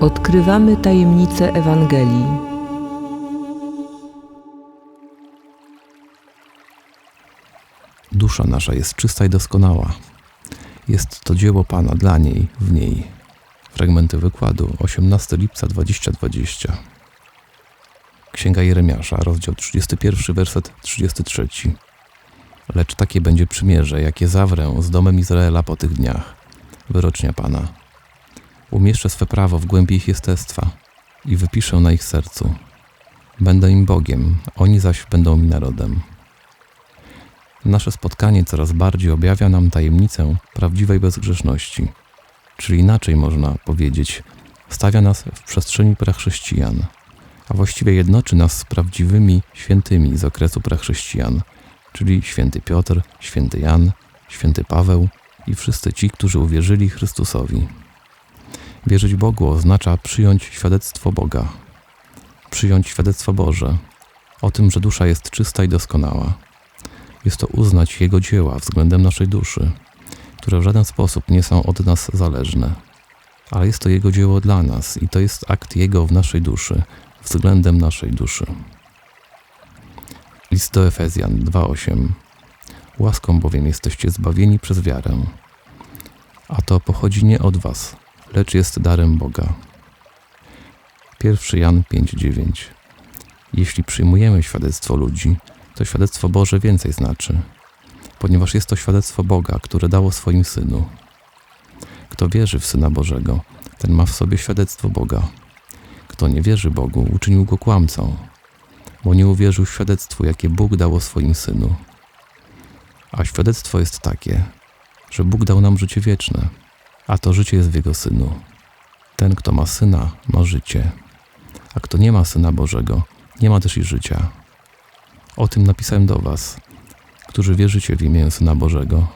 Odkrywamy tajemnicę Ewangelii. Dusza nasza jest czysta i doskonała. Jest to dzieło Pana dla niej, w niej. Fragmenty wykładu 18 lipca 2020. Księga Jeremiasza, rozdział 31, werset 33. Lecz takie będzie przymierze, jakie zawrę z domem Izraela po tych dniach. Wyrocznia Pana. Umieszczę swe prawo w głębi ich jestestwa i wypiszę na ich sercu. Będę im Bogiem, oni zaś będą mi narodem. Nasze spotkanie coraz bardziej objawia nam tajemnicę prawdziwej bezgrzeszności, czyli inaczej można powiedzieć, stawia nas w przestrzeni prachrześcijan, a właściwie jednoczy nas z prawdziwymi świętymi z okresu prachrześcijan, czyli święty Piotr, święty Jan, święty Paweł i wszyscy ci, którzy uwierzyli Chrystusowi. Wierzyć Bogu oznacza przyjąć świadectwo Boga, przyjąć świadectwo Boże o tym, że dusza jest czysta i doskonała. Jest to uznać Jego dzieła względem naszej duszy, które w żaden sposób nie są od nas zależne. Ale jest to Jego dzieło dla nas i to jest akt Jego w naszej duszy, względem naszej duszy. List do Efezjan 2:8 Łaską bowiem jesteście zbawieni przez wiarę. A to pochodzi nie od was, lecz jest darem Boga. 1 Jan 5:9 Jeśli przyjmujemy świadectwo ludzi, to świadectwo Boże więcej znaczy, ponieważ jest to świadectwo Boga, które dało swoim Synu. Kto wierzy w Syna Bożego, ten ma w sobie świadectwo Boga. Kto nie wierzy Bogu, uczynił go kłamcą, bo nie uwierzył świadectwu, jakie Bóg dał o swoim Synu. A świadectwo jest takie, że Bóg dał nam życie wieczne, a to życie jest w Jego Synu. Ten, kto ma Syna, ma życie, a kto nie ma Syna Bożego, nie ma też i życia. O tym napisałem do Was, którzy wierzycie w imię Syna Bożego,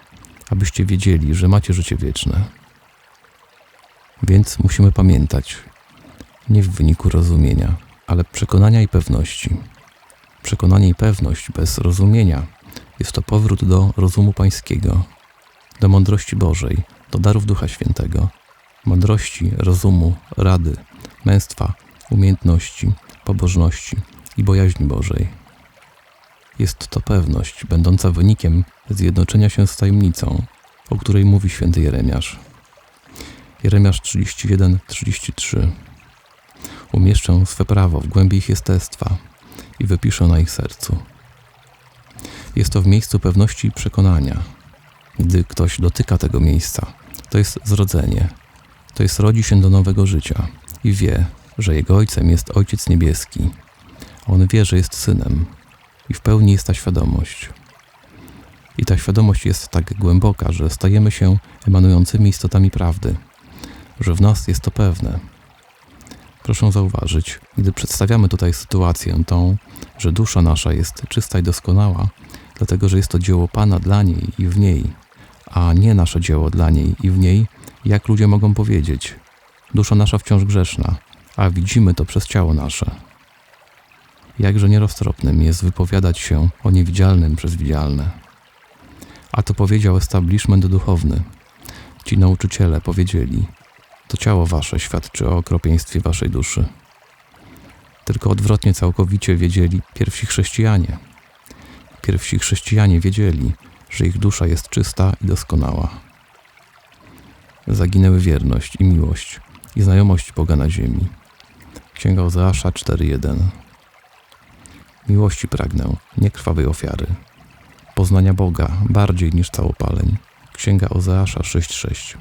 abyście wiedzieli, że macie życie wieczne. Więc musimy pamiętać, nie w wyniku rozumienia, ale przekonania i pewności. Przekonanie i pewność bez rozumienia jest to powrót do rozumu pańskiego, do mądrości Bożej, do darów Ducha Świętego, mądrości, rozumu, rady, męstwa, umiejętności, pobożności i bojaźni Bożej. Jest to pewność, będąca wynikiem zjednoczenia się z tajemnicą, o której mówi święty Jeremiasz. Jeremiasz 31-33 Umieszczę swe prawo w głębi ich jestestwa i wypiszę na ich sercu. Jest to w miejscu pewności i przekonania. Gdy ktoś dotyka tego miejsca, to jest zrodzenie. To jest rodzi się do nowego życia i wie, że jego ojcem jest Ojciec Niebieski. On wie, że jest synem i w pełni jest ta świadomość. I ta świadomość jest tak głęboka, że stajemy się emanującymi istotami prawdy, że w nas jest to pewne. Proszę zauważyć, gdy przedstawiamy tutaj sytuację tą, że dusza nasza jest czysta i doskonała, dlatego że jest to dzieło Pana dla niej i w niej, a nie nasze dzieło dla niej i w niej, jak ludzie mogą powiedzieć, dusza nasza wciąż grzeszna, a widzimy to przez ciało nasze. Jakże nieroztropnym jest wypowiadać się o niewidzialnym przez widzialne. A to powiedział establishment duchowny. Ci nauczyciele powiedzieli, to ciało wasze świadczy o okropieństwie waszej duszy. Tylko odwrotnie całkowicie wiedzieli pierwsi chrześcijanie. Pierwsi chrześcijanie wiedzieli, że ich dusza jest czysta i doskonała. Zaginęły wierność i miłość i znajomość Boga na ziemi. Księga Ozeasza 4.1 Miłości pragnę, nie krwawej ofiary. Poznania Boga bardziej niż całopaleń. Księga Ozeasza 6.6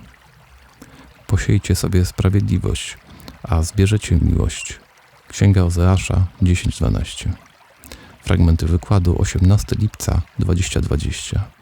Posiejcie sobie sprawiedliwość, a zbierzecie miłość. Księga Ozeasza 10.12 Fragmenty wykładu 18 lipca 2020